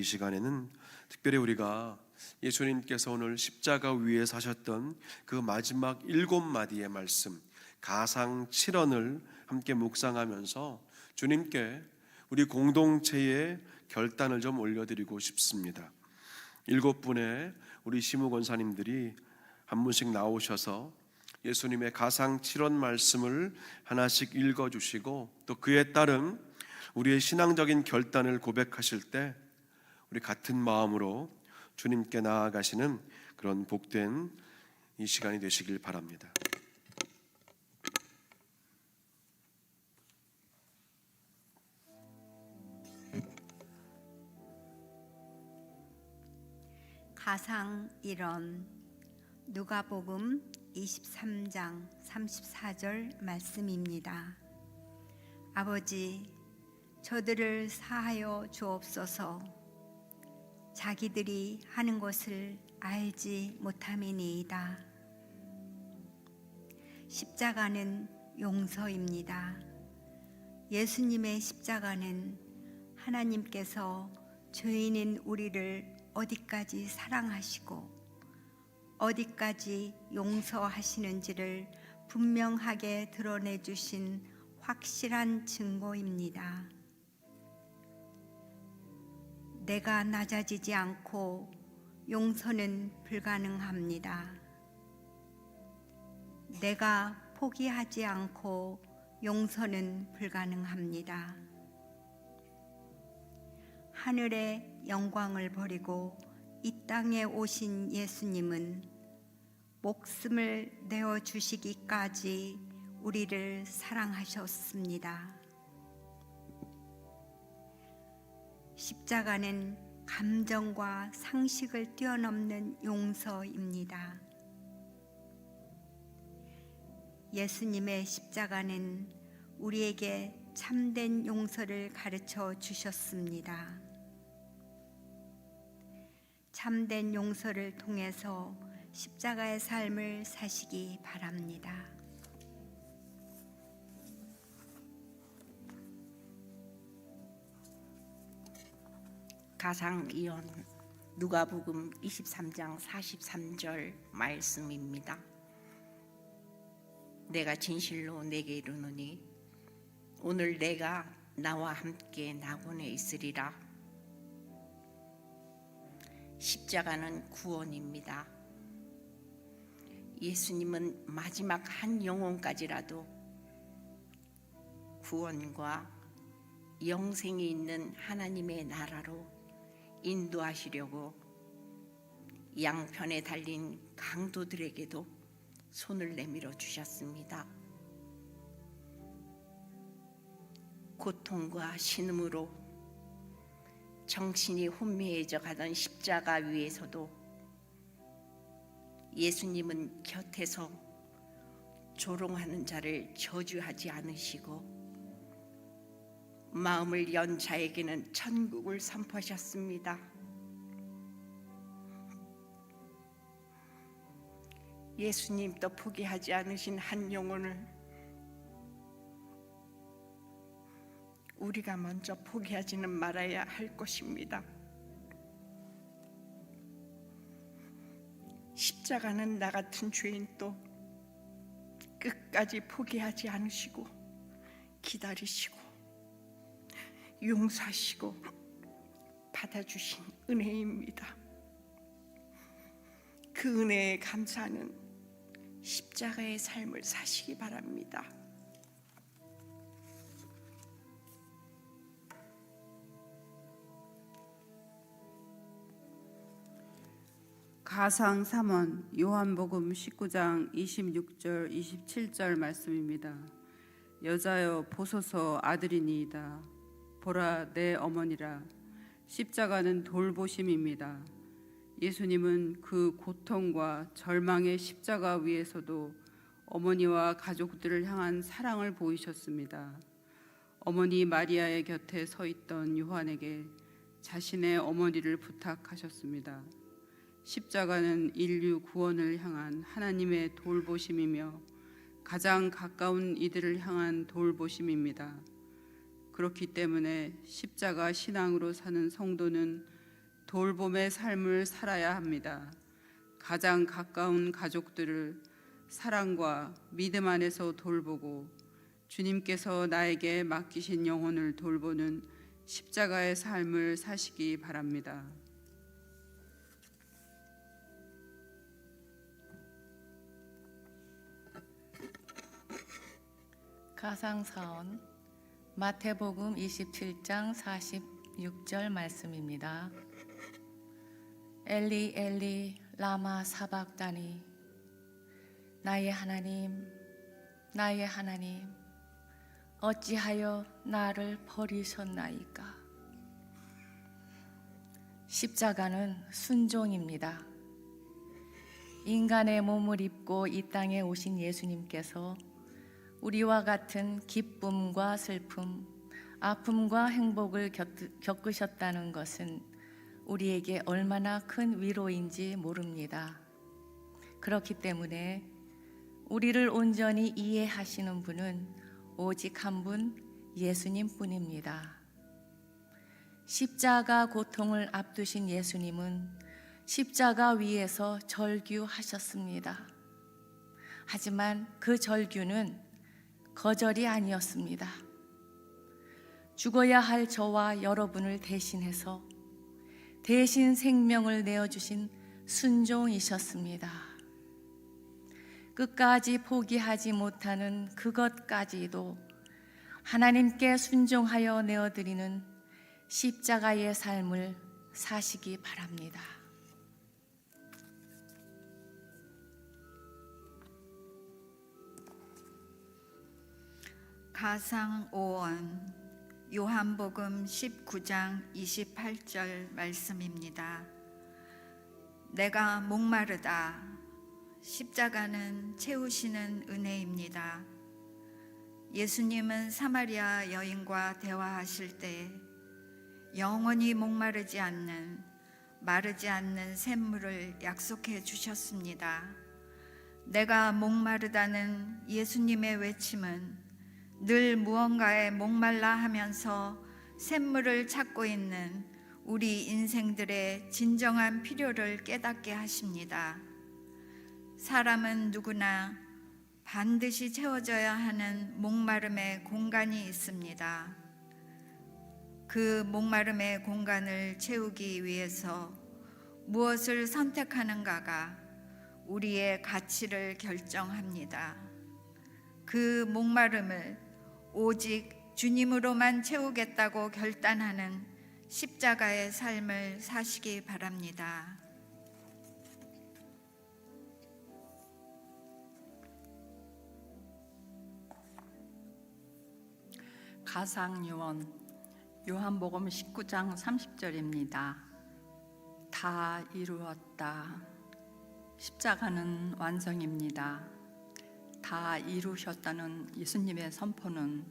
이 시간에는 특별히 우리가 예수님께서 오늘 십자가 위에 사셨던 그 마지막 일곱 마디의 말씀 가상 7원을 함께 묵상하면서 주님께 우리 공동체의 결단을 좀 올려드리고 싶습니다. 일곱 분의 우리 시무 권사님들이 한 분씩 나오셔서 예수님의 가상 7원 말씀을 하나씩 읽어주시고 또 그에 따른 우리의 신앙적인 결단을 고백하실 때 우리 같은 마음으로 주님께 나아가시는 그런 복된 이 시간이 되시길 바랍니다. 가상 1원 누가복음 23장 34절 말씀입니다. 아버지 저들을 사하여 주옵소서 자기들이 하는 것을 알지 못함이니이다. 십자가는 용서입니다. 예수님의 십자가는 하나님께서 죄인인 우리를 어디까지 사랑하시고 어디까지 용서하시는지를 분명하게 드러내 주신 확실한 증거입니다. 내가 낮아지지 않고 용서는 불가능합니다. 내가 포기하지 않고 용서는 불가능합니다. 하늘의 영광을 버리고 이 땅에 오신 예수님은 목숨을 내어 주시기까지 우리를 사랑하셨습니다. 십자가는 감정과 상식을 뛰어넘는 용서입니다. 예수님의 십자가는 우리에게 참된 용서를 가르쳐 주셨습니다. 참된 용서를 통해서 십자가의 삶을 사시기 바랍니다. 가상 이언 누가복음 23장 43절 말씀입니다. 내가 진실로 내게 이르노니 오늘 내가 나와 함께 낙원에 있으리라. 십자가는 구원입니다. 예수님은 마지막 한 영혼까지라도 구원과 영생이 있는 하나님의 나라로 인도하시려고 양편에 달린 강도들에게도 손을 내밀어 주셨습니다. 고통과 신음으로 정신이 혼미해져 가던 십자가 위에서도 예수님은 곁에서 조롱하는 자를 저주하지 않으시고 마음을 연 자에게는 천국을 선포하셨습니다. 예수님도 포기하지 않으신 한 영혼을 우리가 먼저 포기하지는 말아야 할 것입니다. 십자가는 나 같은 죄인도 끝까지 포기하지 않으시고 기다리시고 용서하시고 받아주신 은혜입니다. 그 은혜에 감사하는 십자가의 삶을 사시기 바랍니다. 가상 3원 요한복음 19장 26절 27절 말씀입니다. 여자여 보소서 아들이니이다. 보라 내 어머니라. 십자가는 돌보심입니다. 예수님은 그 고통과 절망의 십자가 위에서도 어머니와 가족들을 향한 사랑을 보이셨습니다. 어머니 마리아의 곁에 서 있던 요한에게 자신의 어머니를 부탁하셨습니다. 십자가는 인류 구원을 향한 하나님의 돌보심이며 가장 가까운 이들을 향한 돌보심입니다. 그렇기 때문에 십자가 신앙으로 사는 성도는 돌봄의 삶을 살아야 합니다. 가장 가까운 가족들을 사랑과 믿음 안에서 돌보고 주님께서 나에게 맡기신 영혼을 돌보는 십자가의 삶을 사시기 바랍니다. 가상사원 마태복음 27장 46절 말씀입니다. 엘리 엘리 라마 사박다니 나의 하나님 나의 하나님 어찌하여 나를 버리셨나이까 십자가는 순종입니다. 인간의 몸을 입고 이 땅에 오신 예수님께서 우리와 같은 기쁨과 슬픔, 아픔과 행복을 겪- 겪으셨다는 것은 우리에게 얼마나 큰 위로인지 모릅니다. 그렇기 때문에 우리를 온전히 이해하시는 분은 오직 한 분 예수님 뿐입니다. 십자가 고통을 앞두신 예수님은 십자가 위에서 절규하셨습니다. 하지만 그 절규는 거절이 아니었습니다. 죽어야 할 저와 여러분을 대신해서 대신 생명을 내어주신 순종이셨습니다. 끝까지 포기하지 못하는 그것까지도 하나님께 순종하여 내어드리는 십자가의 삶을 사시기 바랍니다. 가상 5원 요한복음 19장 28절 말씀입니다. 내가 목마르다 십자가는 채우시는 은혜입니다. 예수님은 사마리아 여인과 대화하실 때 영원히 목마르지 않는 마르지 않는 샘물을 약속해 주셨습니다. 내가 목마르다는 예수님의 외침은 늘 무언가에 목말라 하면서 샘물을 찾고 있는 우리 인생들의 진정한 필요를 깨닫게 하십니다. 사람은 누구나 반드시 채워져야 하는 목마름의 공간이 있습니다. 그 목마름의 공간을 채우기 위해서 무엇을 선택하는가가 우리의 가치를 결정합니다. 그 목마름을 오직 주님으로만 채우겠다고 결단하는 십자가의 삶을 사시기 바랍니다. 가상유언 요한복음 19장 30절입니다. 다 이루었다. 십자가는 완성입니다. 다 이루셨다는 예수님의 선포는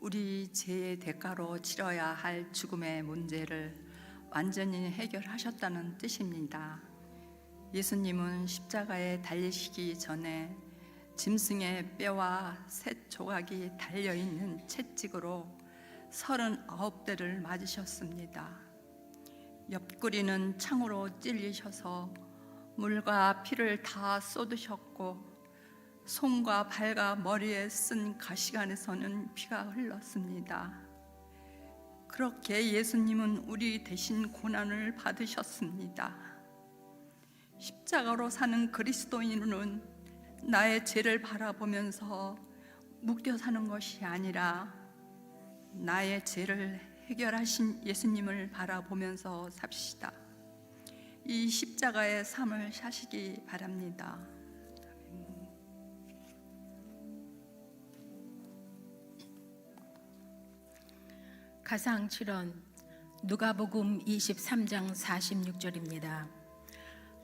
우리 죄의 대가로 치러야 할 죽음의 문제를 완전히 해결하셨다는 뜻입니다. 예수님은 십자가에 달리시기 전에 짐승의 뼈와 셋 조각이 달려 있는 채찍으로 서른아홉 대를 맞으셨습니다. 옆구리는 창으로 찔리셔서 물과 피를 다 쏟으셨고 손과 발과 머리에 쓴 가시관에서는 피가 흘렀습니다. 그렇게 예수님은 우리 대신 고난을 받으셨습니다. 십자가로 사는 그리스도인은 나의 죄를 바라보면서 묶여 사는 것이 아니라 나의 죄를 해결하신 예수님을 바라보면서 삽시다. 이 십자가의 삶을 사시기 바랍니다. 가상 7원 누가복음 23장 46절입니다.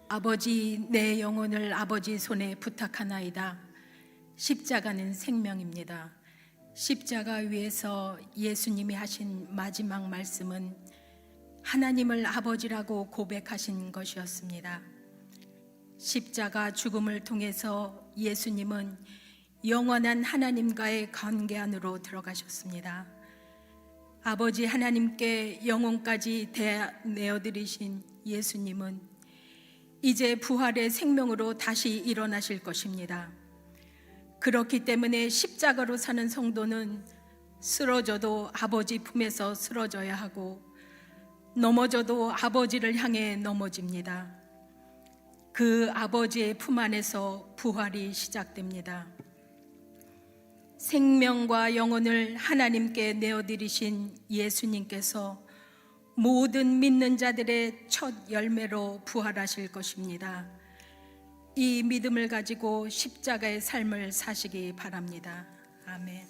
아버지 내 영혼을 아버지 손에 부탁하나이다. 십자가는 생명입니다. 십자가 위에서 예수님이 하신 마지막 말씀은 하나님을 아버지라고 고백하신 것이었습니다. 십자가 죽음을 통해서 예수님은 영원한 하나님과의 관계 안으로 들어가셨습니다. 아버지 하나님께 영혼까지 내어 드리신 예수님은 이제 부활의 생명으로 다시 일어나실 것입니다. 그렇기 때문에 십자가로 사는 성도는 쓰러져도 아버지 품에서 쓰러져야 하고 넘어져도 아버지를 향해 넘어집니다. 그 아버지의 품 안에서 부활이 시작됩니다. 생명과 영혼을 하나님께 내어드리신 예수님께서 모든 믿는 자들의 첫 열매로 부활하실 것입니다. 이 믿음을 가지고 십자가의 삶을 사시기 바랍니다. 아멘.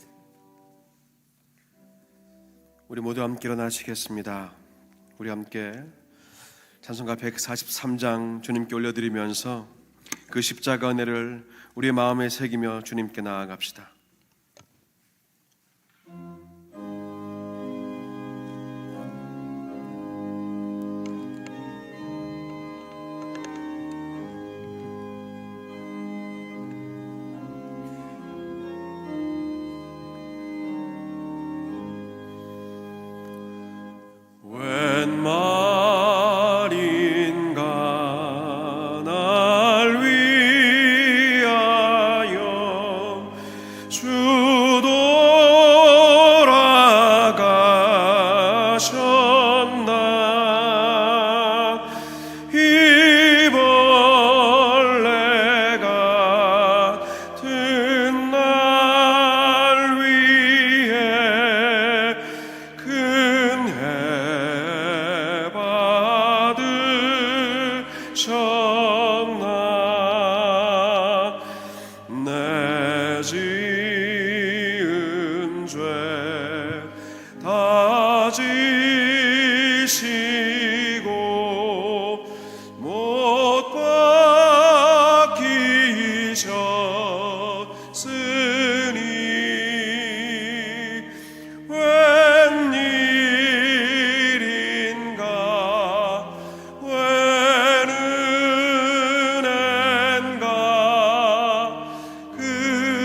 우리 모두 함께 일어나시겠습니다. 우리 함께 찬송가 143장 주님께 올려드리면서 그 십자가 은혜를 우리의 마음에 새기며 주님께 나아갑시다.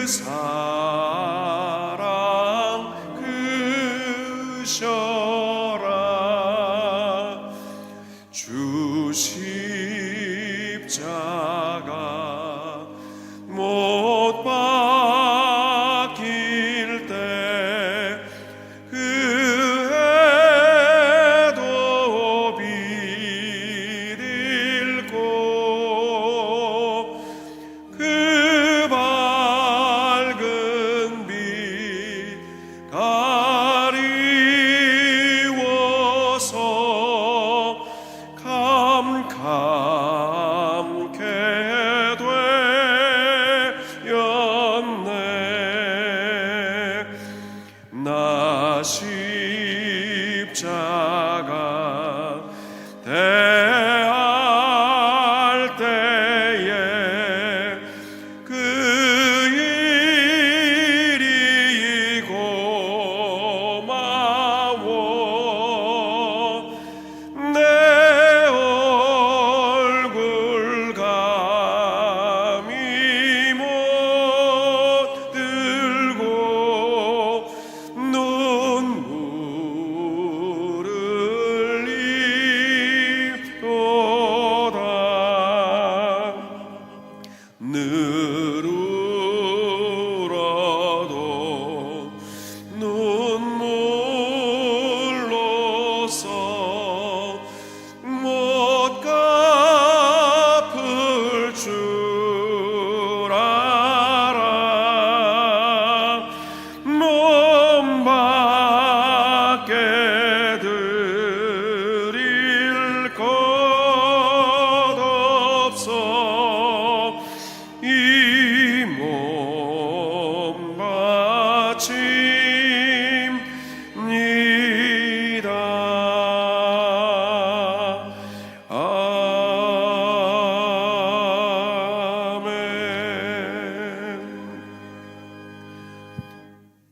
그사